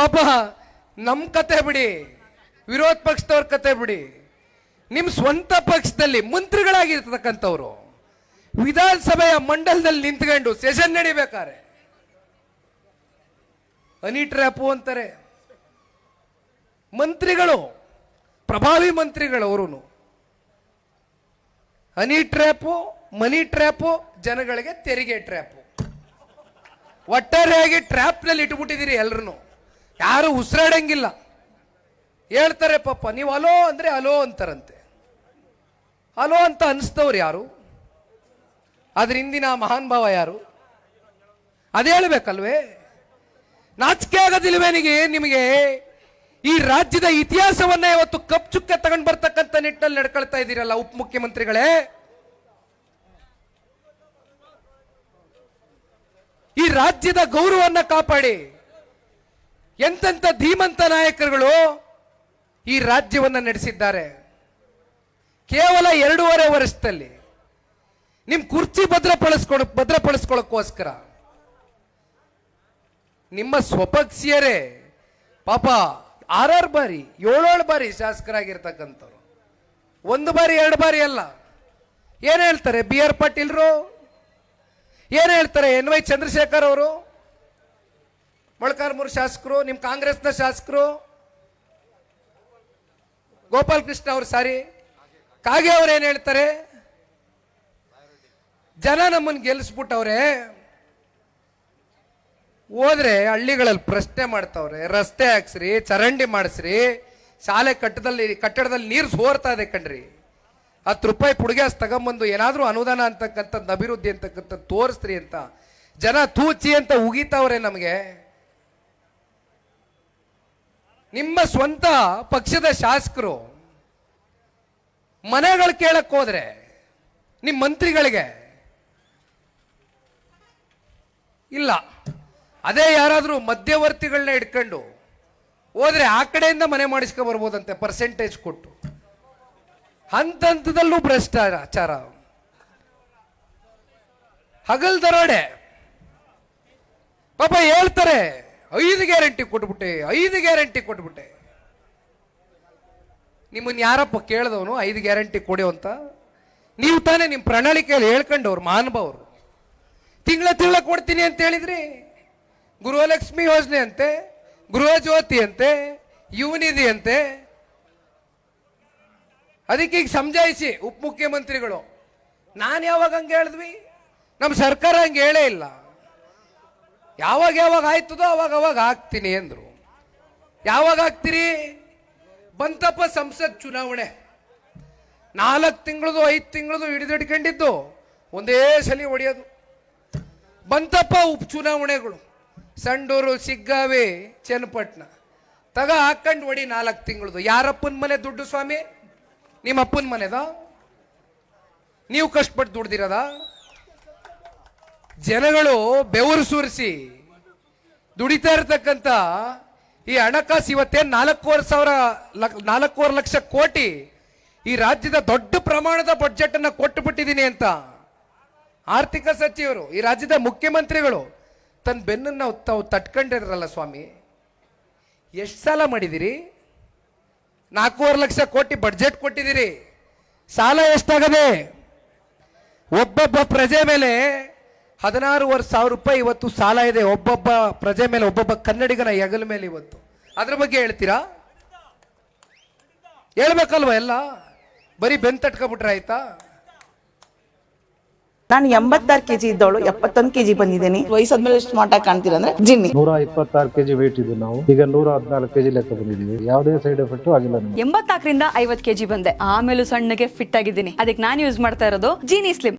ಪಾಪ ನಮ್ಮ ಕತೆ ಬಿಡಿ. ವಿರೋಧ ಪಕ್ಷದವ್ರ ಕತೆ ಬಿಡಿ. ನಿಮ್ಮ ಸ್ವಂತ ಪಕ್ಷದಲ್ಲಿ ಮಂತ್ರಿಗಳಾಗಿರ್ತಕ್ಕಂಥವ್ರು, ವಿಧಾನಸಭೆಯ ಮಂಡಲದಲ್ಲಿ ನಿಂತ್ಕೊಂಡು ಸೆಷನ್ ನಡಿಬೇಕಾರೆ ಅನಿ ಟ್ರ್ಯಾಪು ಅಂತಾರೆ. ಮಂತ್ರಿಗಳು, ಪ್ರಭಾವಿ ಮಂತ್ರಿಗಳು ಅವರು ಹನಿ ಟ್ರ್ಯಾಪು ಮನಿ ಟ್ರ್ಯಾಪು ಜನಗಳಿಗೆ ತೆರಿಗೆ ಟ್ರ್ಯಾಪು ಒಟ್ಟಾರೆಯಾಗಿ ಟ್ರ್ಯಾಪ್ನಲ್ಲಿ ಇಟ್ಬಿಟ್ಟಿದ್ದೀರಿ ಎಲ್ರು ಯಾರು ಉಸಿರಾಡಂಗಿಲ್ಲ. ಹೇಳ್ತಾರೆ, ಪಾಪ, ನೀವು ಅಲೋ ಅಂದ್ರೆ ಅಲೋ ಅಂತಾರಂತೆ. ಅಲೋ ಅಂತ ಅನಿಸ್ತವ್ರು ಯಾರು? ಅದ್ರ ಹಿಂದಿನ ಮಹಾನ್ ಭಾವ ಯಾರು? ಅದು ಹೇಳ್ಬೇಕಲ್ವೇ? ನಾಚಿಕೆ ಆಗೋದಿಲ್ವೇ ನಿಮಗೆ ಈ ರಾಜ್ಯದ ಇತಿಹಾಸವನ್ನ ಇವತ್ತು ಕಪ್ ಚುಕ್ಕೆ ತಗೊಂಡ್ ಬರ್ತಕ್ಕಂಥ ನಿಟ್ಟಿನಲ್ಲಿ ನಡ್ಕೊಳ್ತಾ ಇದ್ದೀರಲ್ಲ ಉಪಮುಖ್ಯಮಂತ್ರಿಗಳೇ ಈ ರಾಜ್ಯದ ಗೌರವನ್ನ ಕಾಪಾಡಿ. ಎಂತೆಂಥ ಧೀಮಂತ ನಾಯಕರುಗಳು ಈ ರಾಜ್ಯವನ್ನು ನಡೆಸಿದ್ದಾರೆ. ಕೇವಲ ಎರಡೂವರೆ ವರ್ಷದಲ್ಲಿ ನಿಮ್ಮ ಕುರ್ಚಿ ಭದ್ರಪಡಿಸ್ಕೊಳ ಭದ್ರಪಡಿಸ್ಕೊಳ್ಳೋಕ್ಕೋಸ್ಕರ ನಿಮ್ಮ ಸ್ವಪಕ್ಷೀಯರೇ, ಪಾಪ ಆರಾರು ಬಾರಿ, ಏಳೇಳು ಬಾರಿ ಶಾಸಕರಾಗಿರ್ತಕ್ಕಂಥವ್ರು. ಒಂದು ಬಾರಿ, ಎರಡು ಬಾರಿ ಅಲ್ಲ. ಏನು ಹೇಳ್ತಾರೆ ಬಿ ಆರ್ ಪಾಟೀಲ್ರು? ಏನು ಹೇಳ್ತಾರೆ ಎನ್ ವೈ ಚಂದ್ರಶೇಖರ್ ಅವರು? ಮೊಳಕಾಲ್ಮೂರು ಶಾಸಕರು ನಿಮ್ಮ ಕಾಂಗ್ರೆಸ್ನ ಶಾಸಕರು, ಗೋಪಾಲ್ ಕೃಷ್ಣ ಅವರು ಸಾರಿ. ಕಾಗೆ ಅವ್ರು ಏನು ಹೇಳ್ತಾರೆ? ಜನ ನಮ್ಮನ್ನು ಗೆಲ್ಲಿಸ್ಬಿಟ್ಟವ್ರೆ ಹೋದ್ರೆ ಹಳ್ಳಿಗಳಲ್ಲಿ ಪ್ರಶ್ನೆ ಮಾಡ್ತಾವ್ರೆ, ರಸ್ತೆ ಹಾಕ್ಸ್ರಿ, ಚರಂಡಿ ಮಾಡಿಸ್ರಿ, ಶಾಲೆ ಕಟ್ಟದಲ್ಲಿ, ಕಟ್ಟಡದಲ್ಲಿ ನೀರು ಸೋರ್ತಾ ಇದೆ ಕಣ್ರಿ. ಹತ್ತು ರೂಪಾಯಿ ಪುಡುಗ್ಯಾಸ್ ತಗೊಂಬಂದು ಏನಾದರೂ ಅನುದಾನ ಅಂತಕ್ಕಂಥದ್ದು, ಅಭಿವೃದ್ಧಿ ಅಂತಕ್ಕಂಥದ್ದು ತೋರಿಸ್ರಿ ಅಂತ. ಜನ ತೂಚಿ ಅಂತ ಉಗಿತಾವ್ರೆ ನಮಗೆ. ನಿಮ್ಮ ಸ್ವಂತ ಪಕ್ಷದ ಶಾಸಕರು ಮನೆಗಳು ಕೇಳಕ್ ಹೋದ್ರೆ ನಿಮ್ಮ ಮಂತ್ರಿಗಳಿಗೆ ಇಲ್ಲ. ಅದೇ ಯಾರಾದರೂ ಮಧ್ಯವರ್ತಿಗಳನ್ನ ಇಟ್ಕೊಂಡು ಹೋದ್ರೆ ಆ ಕಡೆಯಿಂದ ಮನೆ ಮಾಡಿಸ್ಕೊ ಬರ್ಬೋದಂತೆ ಪರ್ಸೆಂಟೇಜ್ ಕೊಟ್ಟು. ಹಂತ ಹಂತದಲ್ಲೂ ಭ್ರಷ್ಟಾಚಾರ. ಹಗಲ್ ದರೋಡೆ. ಪಾಪ ಹೇಳ್ತಾರೆ ಐದು ಗ್ಯಾರಂಟಿ ಕೊಟ್ಬಿಟ್ಟೆ, ಐದು ಗ್ಯಾರಂಟಿ ಕೊಟ್ಬಿಟ್ಟೆ. ನಿಮ್ಮನ್ನ ಯಾರಪ್ಪ ಕೇಳಿದವನು, ಐದು ಗ್ಯಾರಂಟಿ ಕೊಡಿ ಅಂತ. ನೀವು ತಾನೇ ನಿಮ್ಮ ಪ್ರಣಾಳಿಕೆಯಲ್ಲಿ ಹೇಳ್ಕೊಂಡವ್ರು, ಮಹಾನುಭಾವರು. ತಿಂಗಳ ತಿಂಗಳ ಕೊಡ್ತೀನಿ ಅಂತ ಹೇಳಿದ್ರಿ, ಗೃಹಲಕ್ಷ್ಮಿ ಯೋಜನೆ ಅಂತೆ, ಗೃಹ ಜ್ಯೋತಿ ಅಂತೆ, ಯುವನಿಧಿ ಅಂತೆ. ಅದಕ್ಕೆ ಈಗ ಸಮಜಾಯಿಸಿ, ಉಪಮುಖ್ಯಮಂತ್ರಿಗಳು. ನಾನು ಯಾವಾಗ ಹಂಗೆ ಹೇಳಿದ್ವಿ? ನಮ್ಮ ಸರ್ಕಾರ ಹಂಗೆ ಹೇಳೇ ಇಲ್ಲ. ಯಾವಾಗ ಯಾವಾಗ ಆಯ್ತದೋ ಅವಾಗ ಅವಾಗ ಆಗ್ತೀನಿ ಅಂದ್ರು. ಯಾವಾಗ ಆಗ್ತೀರಿ? ಬಂತಪ್ಪ ಸಂಸತ್ ಚುನಾವಣೆ. ನಾಲ್ಕು ತಿಂಗಳದು, ಐದು ತಿಂಗಳದು ಹಿಡಿದಿಡ್ಕೊಂಡಿದ್ದು. ಒಂದೇ ಸಲ ಹೊಡೆಯೋದು ಬಂತಪ್ಪ ಉಪ ಚುನಾವಣೆಗಳು. ಸಂಡೂರು, ಸಿಗ್ಗಾವೆ ಚನ್ನಪಟ್ಟಣ ತಗ ಹಾಕೊಂಡು ಹೊಡಿ ನಾಲ್ಕು ತಿಂಗಳದು. ಯಾರಪ್ಪನ ಮನೆ ದುಡ್ಡು ಸ್ವಾಮಿ? ನಿಮ್ಮ ಅಪ್ಪನ ಮನೆದ? ನೀವು ಕಷ್ಟಪಟ್ಟು ದುಡ್ದಿರದ? ಜನಗಳು ಬೆವರು ಸುರಿಸಿ ದುಡಿತಾ ಇರತಕ್ಕಂತ ಈ ಹಣಕಾಸು ಇವತ್ತೇನು ನಾಲ್ಕೂವರೆ ಸಾವಿರ ಲಕ್- ನಾಲ್ಕೂವರೆ ಲಕ್ಷ ಕೋಟಿ ಈ ರಾಜ್ಯದ ದೊಡ್ಡ ಪ್ರಮಾಣದ ಬಜೆಟ್ ಅನ್ನ ಕೊಟ್ಟು ಬಿಟ್ಟಿದ್ದೀನಿ ಅಂತ ಆರ್ಥಿಕ ಸಚಿವರು, ಈ ರಾಜ್ಯದ ಮುಖ್ಯಮಂತ್ರಿಗಳು ತನ್ನ ಬೆನ್ನನ್ನ ತಾವು ತಟ್ಕೊಂಡಿರಲ್ಲ ಸ್ವಾಮಿ. ಎಷ್ಟು ಸಾಲ ಮಾಡಿದಿರಿ? ನಾಲ್ಕೂವರೆ ಲಕ್ಷ ಕೋಟಿ ಬಡ್ಜೆಟ್ ಕೊಟ್ಟಿದ್ದೀರಿ ಸಾಲ ಎಷ್ಟಾಗದೆ ಒಬ್ಬೊಬ್ಬ ಪ್ರಜೆ ಮೇಲೆ ಹದಿನಾರೂವರೆ ಸಾವಿರ ರೂಪಾಯಿ ಇವತ್ತು ಸಾಲ ಇದೆ. ಒಬ್ಬೊಬ್ಬ ಪ್ರಜೆ ಮೇಲೆ ಒಬ್ಬೊಬ್ಬ ಕನ್ನಡಿಗನ ಹೆಗಲ ಮೇಲೆ ಇವತ್ತು. ಅದ್ರ ಬಗ್ಗೆ ಹೇಳ್ತೀರಾ? ಹೇಳ್ಬೇಕಲ್ವ ಎಲ್ಲ? ಬರೀ ಬೆನ್ ತಟ್ಕೊಬಿಟ್ರೆ ಆಯ್ತಾ? ನಾನು ಎಂಬತ್ತಾರು ಕೆಜಿ ಇದ್ದವಳು ಎಪ್ಪತ್ತೊಂದು ಕೆಜಿ ಬಂದಿದ್ದೀನಿ. ವಯಸ್ಸಾದ್ಮೇಲೆ ಸ್ಮಾರ್ಟ್ ಆಗಿ ಕಾಣ್ತೀರ ಅಂದ್ರೆ ಜಿನ್ನಿ. ನೂರ ಇಪ್ಪತ್ತಾರು ಕೆಜಿ ವೇಟ್ ಇದ್ದು ನಾವು. ಈಗ ನೂರ ಹದಿನಾಲ್ಕು ಕೆಜಿ ಲೆಕ್ಕ ಬಂದಿದ್ದೀವಿ. ಯಾವುದೇ ಸೈಡ್ ಎಫೆಕ್ಟ್ ಆಗಿಲ್ಲ ಎಂಬತ್ತಾಕರಿಂದ ಎಂಬತ್ನಾಲ್ಕರಿಂದ ಐವತ್ ಕೆಜಿ ಬಂದೆ. ಆಮೇಲೆ ಸಣ್ಣಗೆ ಫಿಟ್ ಆಗಿದ್ದೀನಿ. ಅದಕ್ಕೆ ನಾನು ಯೂಸ್ ಮಾಡ್ತಾ ಇರೋದು ಜೀನಿ ಸ್ಲಿಮ್